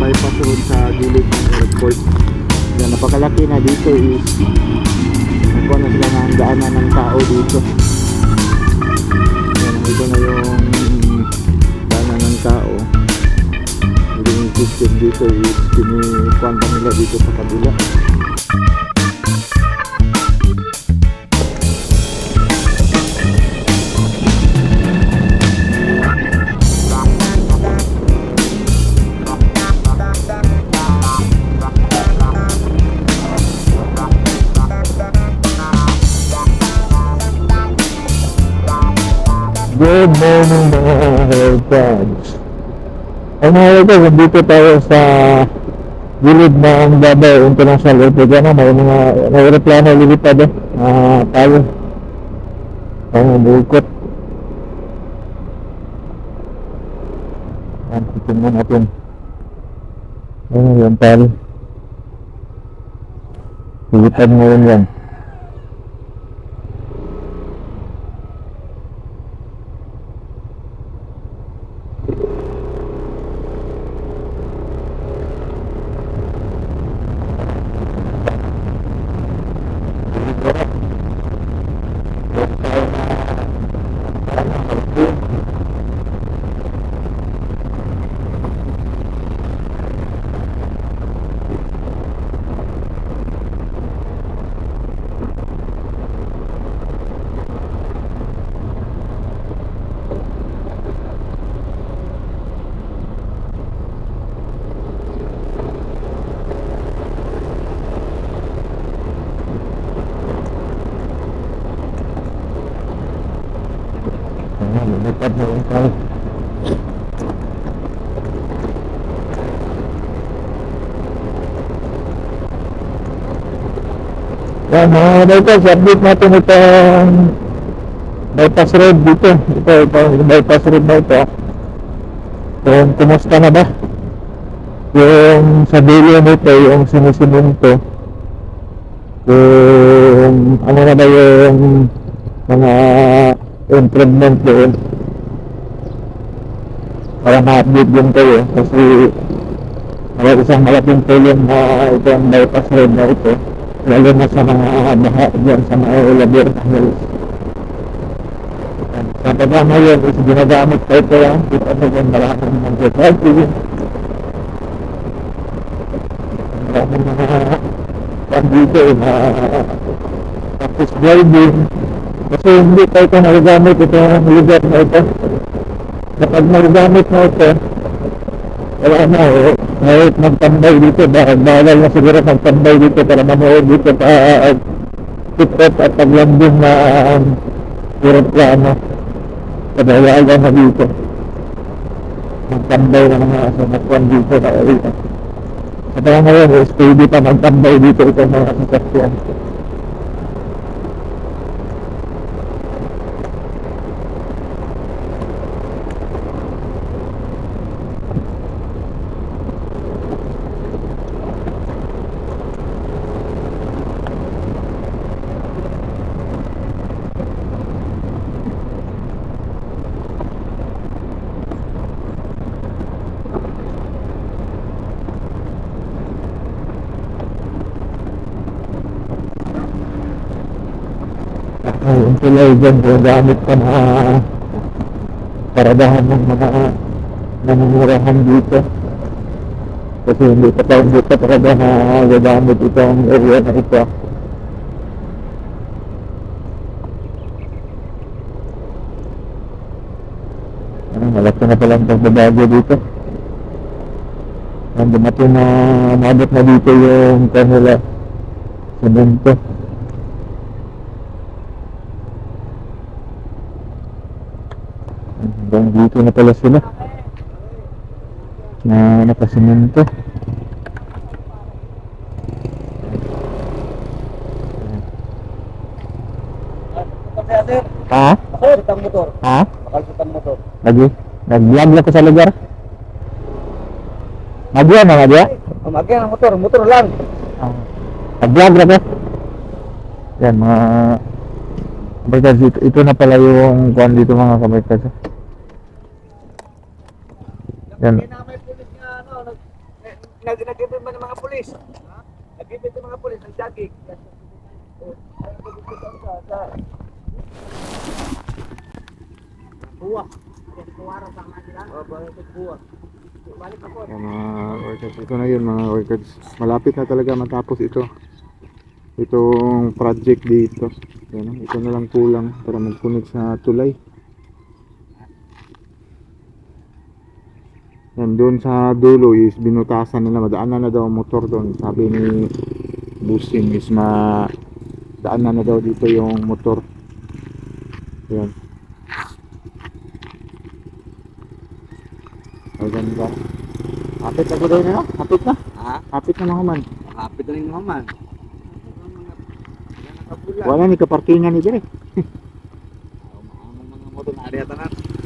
bypass road sa gilid ng airport. Yan, napakalaki na dito is nagkuha na sila ng daanan ng tao dito. Yan, ito na yung daanan ng tao. Yung system dito is kinikwanta nila dito sa kabila. Good morning mga headphones. Ang mga headphones, dito tayo sa gilid ng Davao International Airport. Yan, may mga may aeroplano lilipad eh. Ah, tayo. Ang bukot. Yan, titingnan natin. Yan, yan tayo. Lilipad ngayon yan. Na yung tayo. Yan, mga bypass, update natin itong bypass road dito. Ito, ito, yung bypass road na ito. Kumusta na ba? Yung sa dulo nito, yung sinisiminto. Kung ano na ba yung mga improvement doon. Para ma-update din kayo kasi may isang malaking tulong na itong bypass road na ito lalo na sa mga baha dyan sa mga Laberta Hills. Sa baba ngayon is ginagamit pa ito yan. Kita mo yung maraming mag-driving. Maraming mga pandito eh, na practice driving. Kasi hindi pa ito nagagamit itong lugar na ito. Kapag nagagamit na ito, wala na eh. Ngayon magtambay dito, dahil bawal na siguro magtambay dito para manood dito pa uh, tikot at paglanding na um, aeroplano. Kaya wala na dito. Magtambay na mga sasakyan dito na ulit. Kaya ngayon, eh, steady pa magtambay dito itong mga sasakyan. Yung tulay dyan, gamit pa na paradahan ng mga namumurahan dito. Kasi hindi pa tayo hindi pa talaga na gagamit itong area na ito. Ano, malaki na palang pagbabago dito. Ang dumating na umabot na dito yung kanila semento. Hanggang dito na pala sila. Na nakasimento. Ha? Kalsot ang motor. Ha? Kalsot ang motor. Lagi? Nag-vlog na ko sa lugar? Nagyan na nagyan? Umagyan ang motor. Motor lang. Nag-vlog na ko? Yan mga kabarkas, ito, ito na pala yung kuhan dito mga kabarkas. Yan. Na may pulis nga, ano, nag, nag, nag-ibig ba ng mga pulis? Ha? Nag-ibig ng mga pulis, ng jogging. Nag-ibig ka sa, mga sila. Oh, balik sa buwak. Balik ako. Mga. Ito na yun mga workers. Malapit na talaga matapos ito. Itong project dito. Yan, ito na lang kulang para mag-connect sa tulay. Yan, doon sa dulo is binutasan nila. Madaanan na daw ang motor doon. Sabi ni Busing is ma daanan na daw dito yung motor. Yan. Ay, ganda. Hapit na ba daw nila? Hapit na? Ha? Hapit na mga man. Kapit na rin naman. Wala ni kaparkingan ni dire. Ang mga motor na ariya tanan.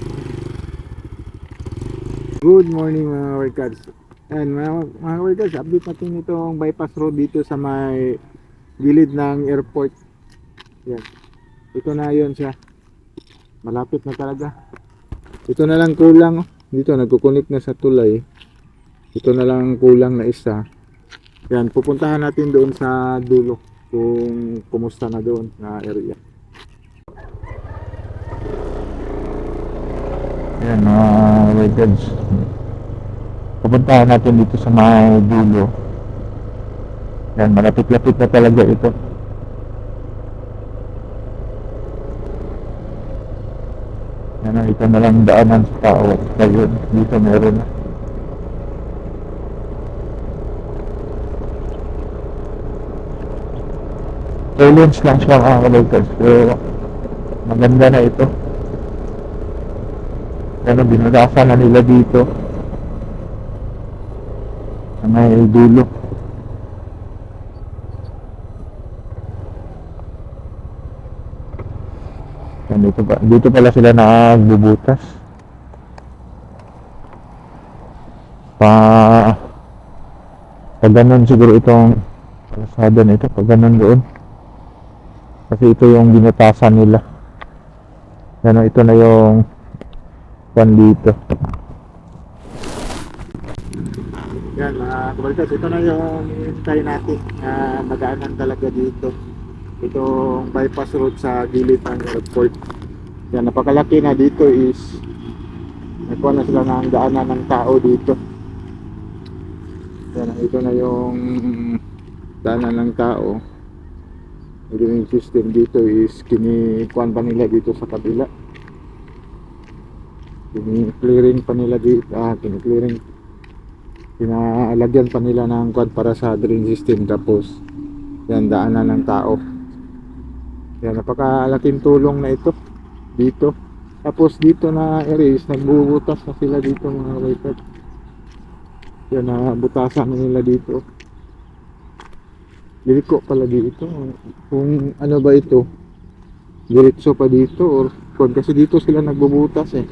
Good morning mga workers. And mga, mga workers, update natin itong bypass road dito sa may gilid ng airport. Yan. Ito na yon siya. Malapit na talaga. Ito na lang kulang. Dito nagkukunik na sa tulay. Ito na lang ang kulang na isa. Yan, pupuntahan natin doon sa dulo kung kumusta na doon na area. Yan mga workers. Pupuntahan natin dito sa may dulo. Yan, malapit-lapit na talaga ito. Yan, ito na lang daanan sa tao. Ngayon, dito meron na. Challenge lang siya mga workers. Pero maganda na ito. Ano, binulasan na nila dito. Sa may dulo. Yan, dito, pa, dito pala sila nagbubutas. Pa... Pag ganun siguro itong kalsada na ito, pag ganun doon. Kasi ito yung binutasan nila. Oh, ito na yung pan dito. Yan mga kabalitas, ito na yung hintay natin na magaanan talaga dito. Itong bypass road sa gilid ng airport. Yan, napakalaki na dito is nakuha na sila ng daanan ng tao dito. Yan, ito na yung daanan ng tao. Yung system dito is kinikuan pa nila dito sa kabila. Kini-clearing pa nila dito. Ah, kini-clearing. Pinalagyan pa nila ng quad para sa drain system tapos yan daanan ng tao. Yan napakalaking tulong na ito. Dito. Tapos dito na is nagbubutas na sila dito mga waiter. Yan na butasan na nila dito. Liliko pala dito. Kung ano ba ito diretso pa dito or kasi dito sila nagbubutas eh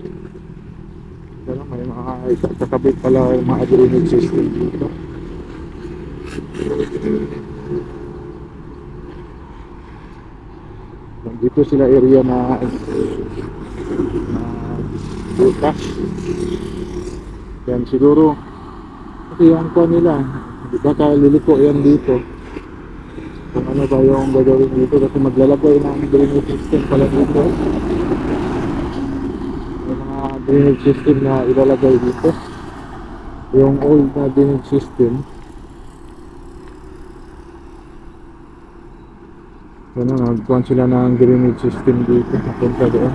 may mga kakabit pala yung mga drainage system dito. Dito sila area na na butas. Yan siguro kasi yung ko nila baka liliko yan dito kung ano ba yung gagawin dito kasi maglalagay ng drainage system pala dito drainage system na ilalagay dito. Yung old na drainage system. Ano nagkuhan sila ng drainage system dito napunta doon.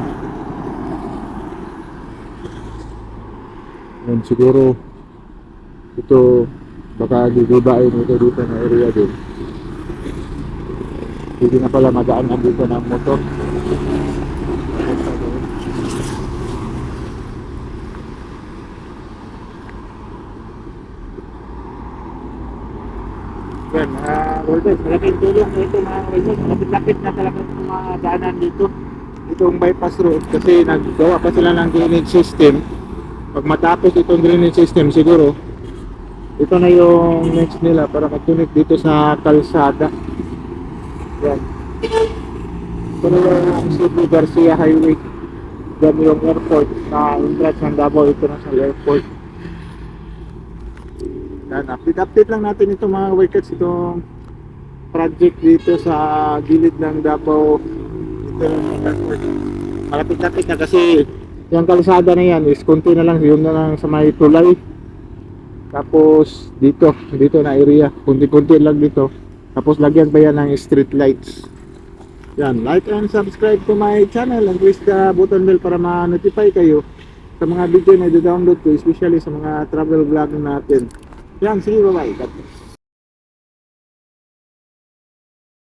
And siguro ito baka gigibain ito dito na area din. Hindi na pala madaanan dito ng motor Yan, mga workers, malaking tulong na ito mga workers. Malapit-lapit na talaga yung mga daanan dito. Itong bypass road kasi naggawa pa sila ng drainage system. Pag matapos itong drainage system siguro, ito na yung next nila para mag-connect dito sa kalsada. Yan. Ito na yung Cebu Garcia Highway. Yan yung airport na entrance ng Davao. Ito na sa airport. Yan, update-update lang natin ito mga workers, itong project dito sa gilid ng Davao. Dito. Malapit-lapit na kasi yung kalsada na yan is konti na lang, yun na lang sa may tulay. Tapos dito, dito na area, kunti-kunti lang dito. Tapos lagyan pa yan ng street lights. Yan, like and subscribe to my channel and press the button bell para ma-notify kayo sa mga video na i-download ko, especially sa mga travel vlog natin. लहान श्री बाबा आहे